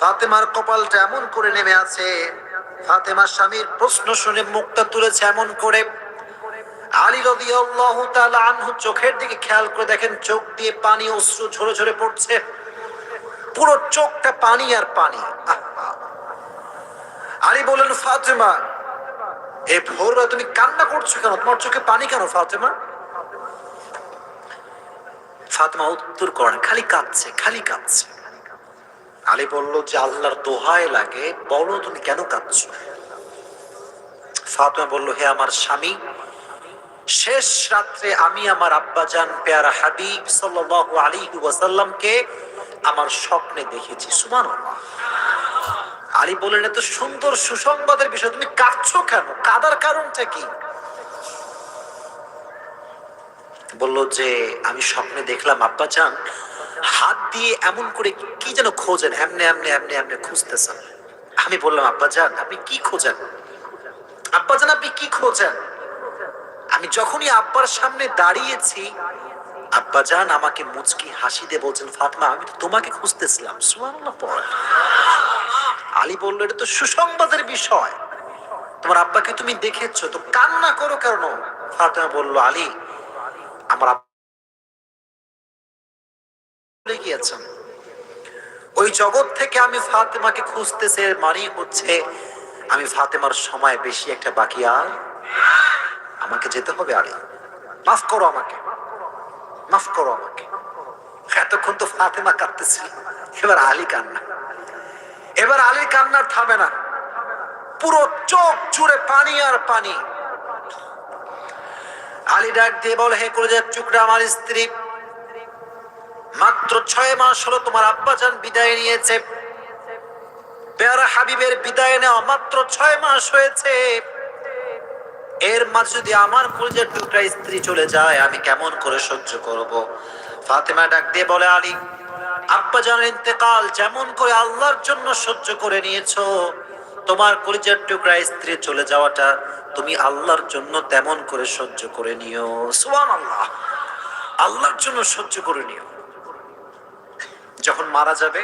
ফাতেমার কপালটা এমন করে নেমে আছে। ফাতেমার স্বামীর প্রশ্ন শুনে মুখটা তুলেছে এমন করে। আলী রাদিয়াল্লাহু তাআলা আনহু চোখের দিকে খেয়াল করে দেখেন, চোখ দিয়ে পানি, অশ্রু ঝরে ঝরে পড়ছে। পুরো চোখটা পানি আর পানি। আলী বললেন, ফাতেমা এ ভোররা, তুমি কান্না করছ কেন? তোমার চোখে পানি কেন ফাতেমা? ফাতেমা উত্তর করেন, খালি কাঁদছে খালি কাঁদছে। আলী বলল, যে আল্লাহর দোহায় লাগে, বলো তুমি কেন কাঁদছো? ফাতেমা বলল, হে আমার স্বামী, শেষ রাত্রে আমি আমার আব্বাজান পেয়ারা হাবিব সাল্লাল্লাহু আলাইহি ওয়াসাল্লামকে আমার স্বপ্নে দেখেছি। সুবহানাল্লাহ। আলী বললেন, এত সুন্দর সুসংবাদের বিষয়, তুমি কাঁদছো কেন? কাদার কারণটা কি? বলল, যে আমি স্বপ্নে দেখলাম আব্বাজান হাত দিয়ে এমন করে কি যেন খোঁজেন? এমনে এমনে এমনে এমনে খুঁজতেছেন। আমি বললাম আব্বাজান আপনি কি খোঁজেন? আব্বাজান আপনি কি খোঁজেন? আমি যখনই আব্বার সামনে দাঁড়িয়েছি আব্বাজান আমাকে মুচকি হাসি দিয়ে বলছেন, ফাতমা, আমি তো তোমাকে খুঁজতেছিলাম। আলী বলল, এটা তো সুসংবাদের বিষয়। তোমার আব্বাকে তুমি দেখেছ, তো কান্না করো কেন? ফাতেমা বলল, আলী, আমার আব্বা গিয়েছেন ওই জগৎ থেকে আমি ফাতেমাকে খুঁজতেছে মানে হচ্ছে, আমি ফাতেমার সময় বেশি একটা বাকি আর? আমাকে যেতে হবে আলী মাফ করো আমাকে। মাফ করো আমাকে। এতক্ষণ তো ফাতেমা কাঁদতেছিল। এবার আলী কান্না। এবার আলী কান্নার থামে না। পুরো চোখ জুড়ে পানি আর পানি। আলী ডাক দিয়ে বলে, হে কলেজের টুকরা আমার স্ত্রী। মাত্র ছয় মাস হলো তোমার আব্বাজান বিদায় নিয়েছে। পেয়ারা হাবিবের বিদায় নেওয়া মাত্র ছয় মাস হয়েছে। এর মাঝে যদি আমার কলেজের টুকরা স্ত্রী চলে যায়, আমি কেমন করে সহ্য করব? ফাতেমা ডাক দিয়ে বলে, আলী আব্বা জানের ইন্তেকাল যেমন করে আল্লাহর জন্য সহ্য করে নিয়েছো, তোমার কলিজার টুকরা স্ত্রী চলে যাওয়াটা তুমি আল্লাহর জন্য তেমন করে সহ্য করে নিও। সুবহান আল্লাহ আল্লাহর জন্য সহ্য করে নিও। যখন মারা যাবে,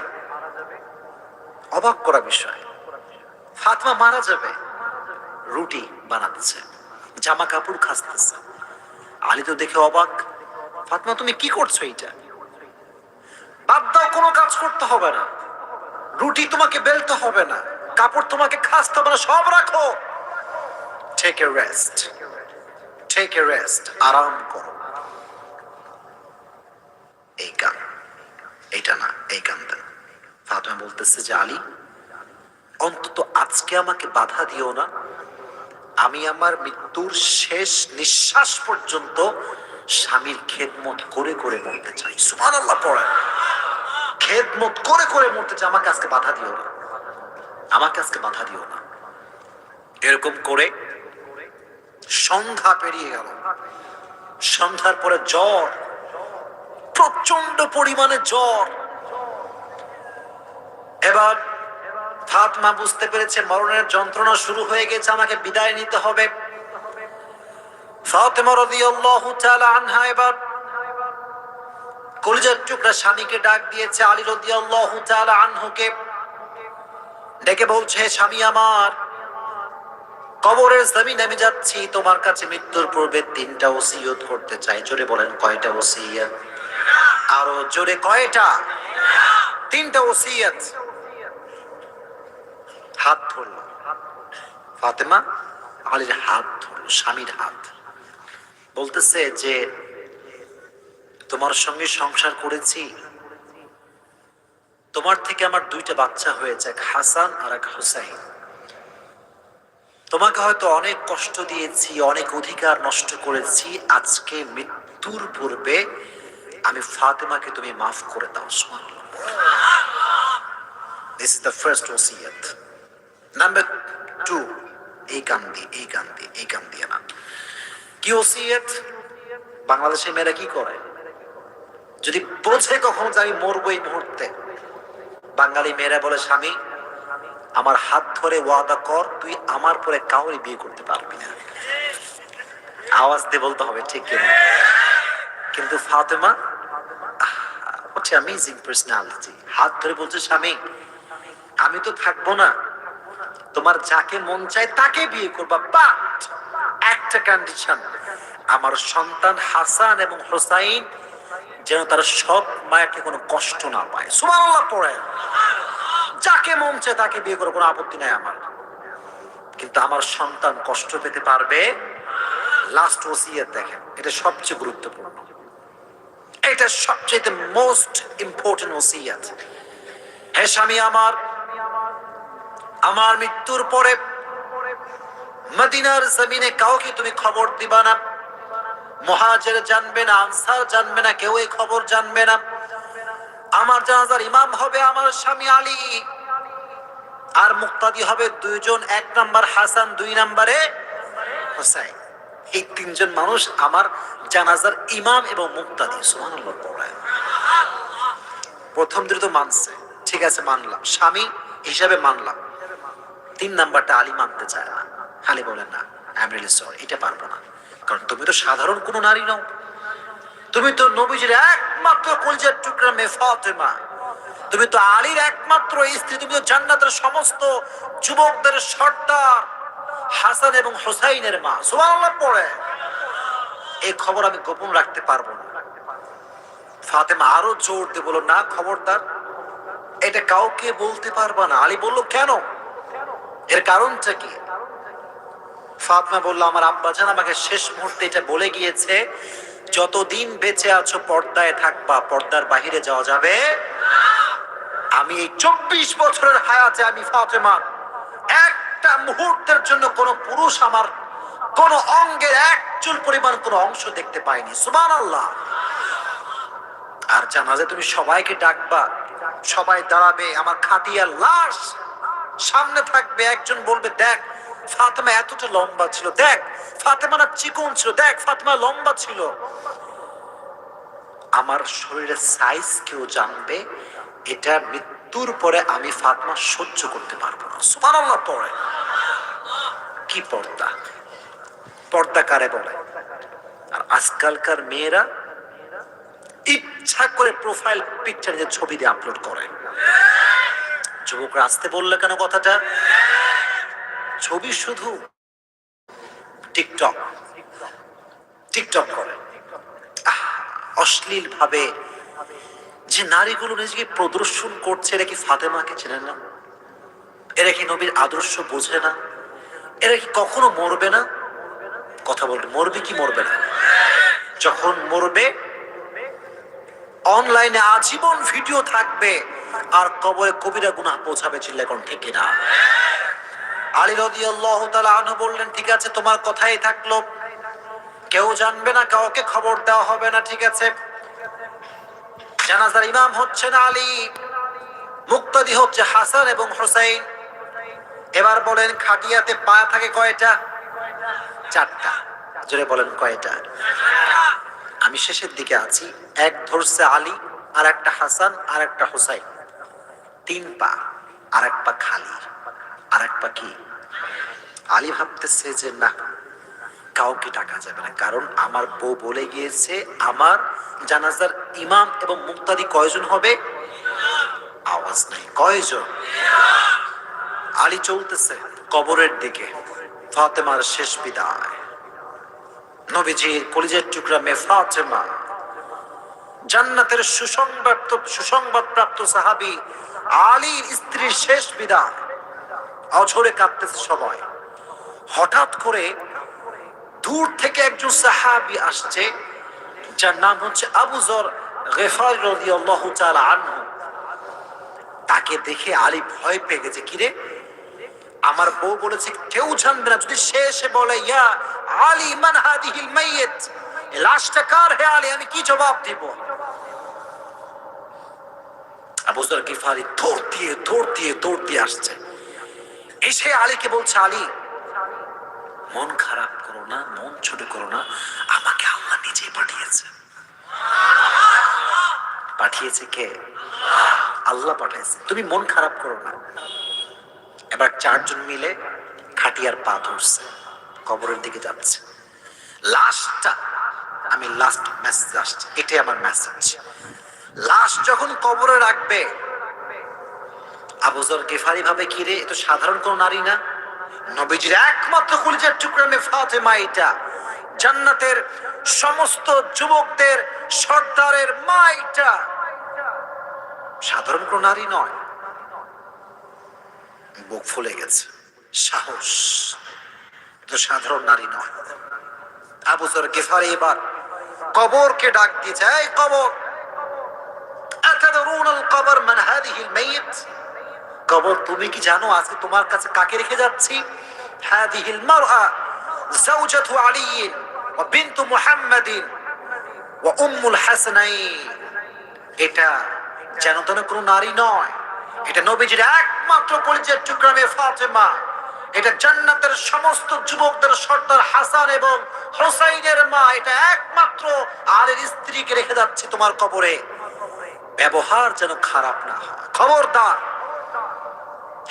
অবাক করা বিষয়। ফাতমা মারা যাবে, রুটি বানাচ্ছে জামা কাপড় খাসতেছে। আলী তো দেখে অবাক, ফাতমা, তুমি কি করছ এইটা? বাদ দাও, কোনো কাজ করতে হবে না। রুটি তোমাকে বেলতে হবে না, কাপড় তোমাকে খাসতে হবে না, সব রাখো। Take a rest take a rest আরাম করো। এই গান। এইটা না, এই গান দেন ফাতেমা বলতেছে যে, আলী, অন্তত আজকে আমাকে বাধা দিও না। আমি আমার মৃত্যুর শেষ নিঃশ্বাস পর্যন্ত স্বামীর খেদমত করে করে মরতে চাই। সুমান আল্লাহ পড়েন। খেদমত করে করে মরতে চাই, আমাকে আজকে বাধা দিও না। আমাকে আজকে বাধা দিও না। এরকম করে সন্ধ্যা পেরিয়ে গেল। সন্ধ্যার পরে জ্বর প্রচণ্ড পরিমাণে জ্বর। এবার ফাতমা বুঝতে পেরেছে, মরণের যন্ত্রণা শুরু হয়ে গেছে, আমাকে বিদায় নিতে হবে। ডাক বলছে স্বামী আমার, কবরের যাচ্ছি, তোমার কাছে মৃত্যুর পূর্বে তিনটা ওসিয়ত করতে চাই। জোরে বলেন, কয়টা ওসিয়ত? আরও জোরে কয়টা? তিনটা ওসিয়ত। হাত ধরলো। ফাতেমা আলীর হাত ধরলো, স্বামীর হাত। বলতেছে যে, তোমার সঙ্গে সংসার করেছি। তোমার থেকে আমার দুইটা বাচ্চা হয়েছে, এক হাসান আর এক হুসাইন। তোমাকে হয়তো অনেক কষ্ট দিয়েছি, অনেক অধিকার নষ্ট করেছি। আজকে মৃত্যুর পূর্বে আমি ফাতেমাকে তুমি মাফ করে দাও দিস ইজ দ্য ফার্স্ট ওসিয়ত নাম্বার টু এই দিয়ে এই দিয়ে এই দিয়ে না। কি ওসিয়ত বাংলাদেশের মেয়েরা কি করে? যদি বোঝে কখনো যে আমি মরবো এই মুহূর্তে, বাঙালি মেয়েরা বলে, স্বামী, আমার হাত ধরে ওয়াদা কর, তুই আমার পরে কাউরি বিয়ে করতে পারবি না। আওয়াজ দিয়ে বলতে হবে, ঠিক কিনা? কিন্তু ফাতেমা হচ্ছে অ্যামেজিং পার্সোনালিটি হাত ধরে বলছে, স্বামী, আমি তো থাকব না। তোমার যাকে মন চায় তাকে বিয়ে করবা। বাট একটা কন্ডিশন আমার সন্তান হাসান এবং হোসাইন যেন তার সৎ মায়াকে কোনো কষ্ট না পায়। সুবহানাল্লাহ, পড়ে। যাকে মন চায় তাকে বিয়ে করে কোনো আপত্তি নাই আমার। কিন্তু আমার সন্তান কষ্ট পেতে পারবে? লাস্ট ওসিয়ত দেখেন, এটা সবচেয়ে গুরুত্বপূর্ণ। এটা সবচেয়ে মোস্ট ইম্পর্টেন্ট ওসিয়ত। হে স্বামী আমার আমার মৃত্যুর পরে মদিনার জমিনে কাউকে তুমি খবর দিবা না। মহাজের জানবে না, আনসার জানবে না, কেউ এই খবর জানবে না। আমার জানাজার ইমাম হবে আমার স্বামী আলী। আর মুক্তাদি হবে দুইজন, এক নাম্বার হাসান, দুই নাম্বারে হোসাইন। এই তিনজন মানুষ আমার জানাজার ইমাম এবং মুক্তাদি, সুবহানাল্লাহ পড়ে প্রথম দ্রুত মানছে, ঠিক আছে, মানলাম। স্বামী হিসাবে মানলাম। তিন নাম্বারটা আলী মানতে চায় না। আলী বলেন না এটা পারব না। কারণ তুমি তো সাধারণ কোনো নারী নও। তুমি তো নবীজির একমাত্র কলজের টুকরা মেয়ে ফাতেমা। তুমি তো আলীর একমাত্র স্ত্রী, তুমি তো জান্নাতের সমস্ত যুবকদের সর্দার। হাসান এবং হোসাইনের মা। সুবহানাল্লাহ, পড়ে। এই খবর আমি গোপন রাখতে পারব না। ফাতেমা আরও জোর দিয়ে বলো না, খবরদার, এটা কাউকে বলতে পারবা না। আলী বলল, কেন? এর কারণটা কি? ফাতমা বলল, আমার আব্বাজান আমাকে শেষ মুহূর্তে এটা বলে গিয়েছে, যতদিন বেঁচে আছো পর্দায় থাকবা, পর্দার বাহিরে যাওয়া যাবে আমি এই চব্বিশ বছরের হায়াতে আমি ফাতেমা একটা মুহূর্তের জন্য কোন পুরুষ আমার কোন অঙ্গের এক চুল পরিমাণ কোন অংশ দেখতে পাইনি। সুমান আল্লাহ আর জানাজে তুমি সবাইকে ডাকবা, সবাই দাঁড়াবে, আমার খাটিয়া লাশ সামনে থাকবে। একজন বলবে, দেখ, ফাতেমা এতটা লম্বা ছিল, দেখ ফাতেমা না চিকন ছিল, দেখ, ফাতেমা লম্বা ছিল। আমার শরীরের সাইজ কেউ জানবে, এটা মৃত্যুর পরে আমি ফাতেমা সহ্য করতে পারব না। সুবহানাল্লাহ পড়ে কি পর্দা? পর্দা কারে বলে? আর আজকালকার মেয়েরা ইচ্ছা করে প্রোফাইল পিকচার যে ছবি দিয়ে আপলোড করে। যুবকরা আসতে বললে কেন কথাটা? ছবি শুধু টিকটক টিকটক করে। অশ্লীল ভাবে যে নারীগুলো নিজেকে প্রদর্শন করছে, এরা কি ফাতেমাকে চেনে না? এরা কি নবীর আদর্শ বোঝে না? এরা কি কখনো মরবে না? কথা বলবে মরবে কি মরবে না? যখন মরবে অনলাইনে আজীবন ভিডিও থাকবে, আর কবরে কবিরা গুনাহ পৌঁছাবে চিল্লা কোন ঠিক না আলী রাদিয়াল্লাহু তাআলা আনহু বললেন, ঠিক আছে, তোমার কথাই থাকল। কেউ জানবে না, কাউকে খবর দেওয়া হবে না, ঠিক আছে? জানাজার ইমাম হচ্ছেন আলী, মুক্তাদি হচ্ছে হাসান এবং হোসেন এবার বলেন খাটিয়াতে পা থাকে কয়টা? চারটা। জোরে বলেন কয়টা? আমি শেষের দিকে আছি। এক ধরছে আলী আর একটা হাসান আর একটা হোসাইন। তিন পা আর এক পা খালি আর এক পা কি? আলী ভাবতেছে যে না, কাউকে টাকা যাবে না। কারণ আমার বউ বলে গিয়েছে, আমার জানাজার ইমাম এবং মুক্তাদি কয়জন হবে? আওয়াজ নাই। কয়জন? আলী চলতেছে কবরের দিকে। ফাতেমার শেষ বিদায়। নবীজির কলিজের টুকরা মে ফাতেমা, জান্নাতের সুসংবাদ সুসংবাদ প্রাপ্ত সাহাবি আলীর স্ত্রীর শেষ বিদায়। অঝরে কাঁদতেছে হঠাৎ করে দূর থেকে একজন সাহাবি আসছে, যার নাম হচ্ছে আবু জর গেফার তাআলা আনহু। তাকে দেখে আলী ভয় পেয়ে গেছে কিরে আমার বউ বলেছে, কেউ জানবে না, যদি সে এসে বলে, ইয়া আলী মান হাদিহিল মাইয়িত লাশটা কার হে আলী, আমি কি জবাব দিব? আবু জর গিফারি দৌড় দিয়ে দৌড় দিয়ে দৌড় দিয়ে আসছে। এসে আলীকে বলছে, আলী, মন খারাপ করো না, মন ছোট করো না, আমাকে আল্লাহ নিজেই পাঠিয়েছে। পাঠিয়েছে কে? আল্লাহ পাঠিয়েছে তুমি মন খারাপ করো না। এবার চারজন মিলে খাটিয়ার পা ধরছে, কবরের দিকে যাচ্ছে। লাস্টটা আমি লাস্ট মেসেজ আসছে, এটাই আমার মেসেজ লাস্ট যখন কবরে রাখবে, আবুজর গেফারি ভাবে কি রে, এ তো সাধারণ কোন নারী না? নবীজির একমাত্র কলিজার টুকরা মে ফাতেমা এটা জান্নাতের সমস্ত যুবকদের, সর্দারের মা এটা সাধারণ কোন নারী নয়। বুক ফুলে গেছে সাহস এ তো সাধারণ নারী নয় আবুজর গেফারি এবার কবরকে ডাক দিয়েছে এই কবর أتدرون القبر من هذه الميت কবর তুমি কি জানো আজকে তোমার কাছে কাকে রেখে যাচ্ছি هذه المرأة زوجة علي وبنت محمد وأم الحسنين এটা যেন তেন কোনো নারী নয় এটা নবীজির একমাত্র পরিচয়ের টুকরা ফাতেমা। এটা জান্নাতের সমস্ত যুবকদের সর্দার হাসান এবং হোসাইনের মা। এটা একমাত্র আলের স্ত্রীকে রেখে যাচ্ছে তোমার কবরে। ব্যবহার যেন খারাপ না হয়। খবরদার।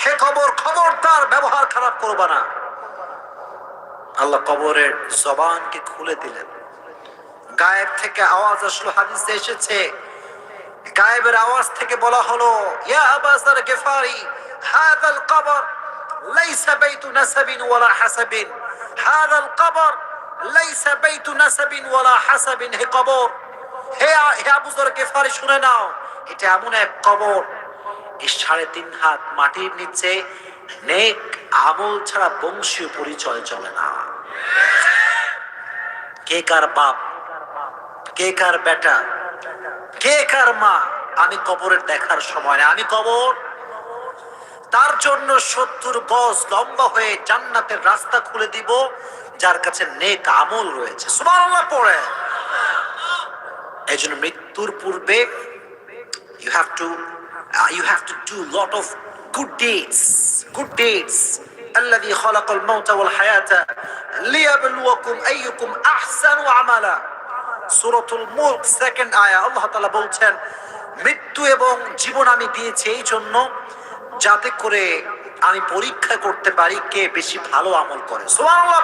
হে খবর, খবরদার, ব্যবহার খারাপ করবা না। আল্লাহ কবরের জবানকে খুলে দিলেন। গায়েব থেকে আওয়াজ আসলো, হাদিসে এসেছে গায়েবের আওয়াজ থেকে বলা হলো, ইয়া আবাসার গেফারি, হাদাল কবর গেফারি, শুনে নাও, এটা এমন এক কবর। এই সাড়ে তিন হাত মাটির নিচে নেক আমল ছাড়া বংশীয় পরিচয় চলে না। কে কার বাপ? কে কার বেটা? কে কার মা আমি কবরের দেখার সময় না আমি কবর তার জন্য সত্তর গজ লম্বা হয়ে জান্নাতের রাস্তা খুলে দিব যার কাছে নেক আমল রয়েছে সুবহানাল্লাহ পড়ে এই জন্য মৃত্যুর পূর্বে you have to uh, you have to do lot of good deeds good deeds الذي خلق الموت والحياة ليبلوكم أيكم أحسن عملا সূরাতুল মুলক সেকেন্ড আয়া, আল্লাহ তালা বলছেন, মৃত্যু এবং জীবন আমি দিয়েছি এই জন্য যাতে করে আমি পরীক্ষা করতে পারি কে বেশি ভালো আমল করে। সুবহানাল্লাহ!